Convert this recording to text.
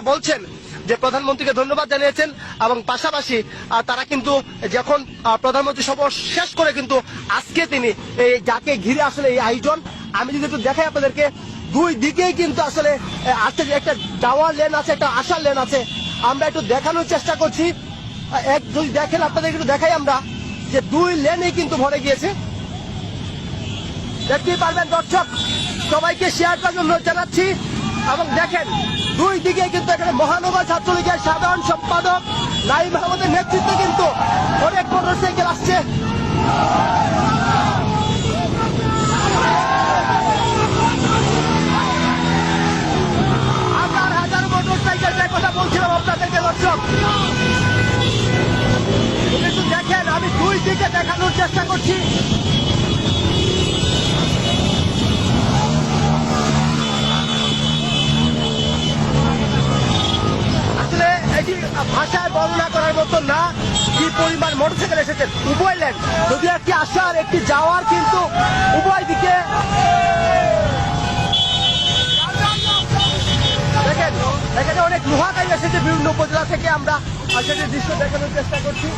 বলছেন যে প্রধানমন্ত্রীকে ধন্যবাদ জানিয়েছেন এবং পাশাপাশি তারা কিন্তু যখন প্রধানমন্ত্রী সফর শেষ করে কিন্তু আজকে তিনি এই যাকে ঘিরে আসলে এই আয়োজন, আমি যদি একটু দেখাই আপনাদেরকে, দুই দিকেই কিন্তু আসলে আছে একটা যাওয়ার লেন আছে, একটা আসার লেন আছে। আমরা একটু দেখানোর চেষ্টা করছি। এক, যদি দেখেন আপনাদের একটু দেখাই আমরা যে দুই লেনেই কিন্তু ভরে গিয়েছে। দেখতেই পারবেন দর্শক, সবাইকে শেয়ার করার জন্য জানাচ্ছি। এবং দেখেন, দুই দিকে কিন্তু এখানে মহানগর ছাত্রলীগের সাধারণ সম্পাদক নাইম আহমদের নেতৃত্বে কিন্তু অনেক মোটরসাইকেল আসছে। হাজার হাজার মোটরসাইকেল কথা বলছিলাম আপনাদেরকে, দর্শক। একটু দেখেন, আমি দুই দিকে দেখানোর চেষ্টা করছি। ভাষায় বর্ণনা করার মতো না। কি পরিমাণ মোটরসাইকেল এসেছে? উভয় লেন। যদি একটি আসার, একটি যাওয়ার, কিন্তু উভয় দিকে দেখেন এখানে অনেক লোহা গাড়ি এসেছে বিভিন্ন উপজেলা থেকে। আমরা আসলে দৃশ্য দেখানোর চেষ্টা করছি।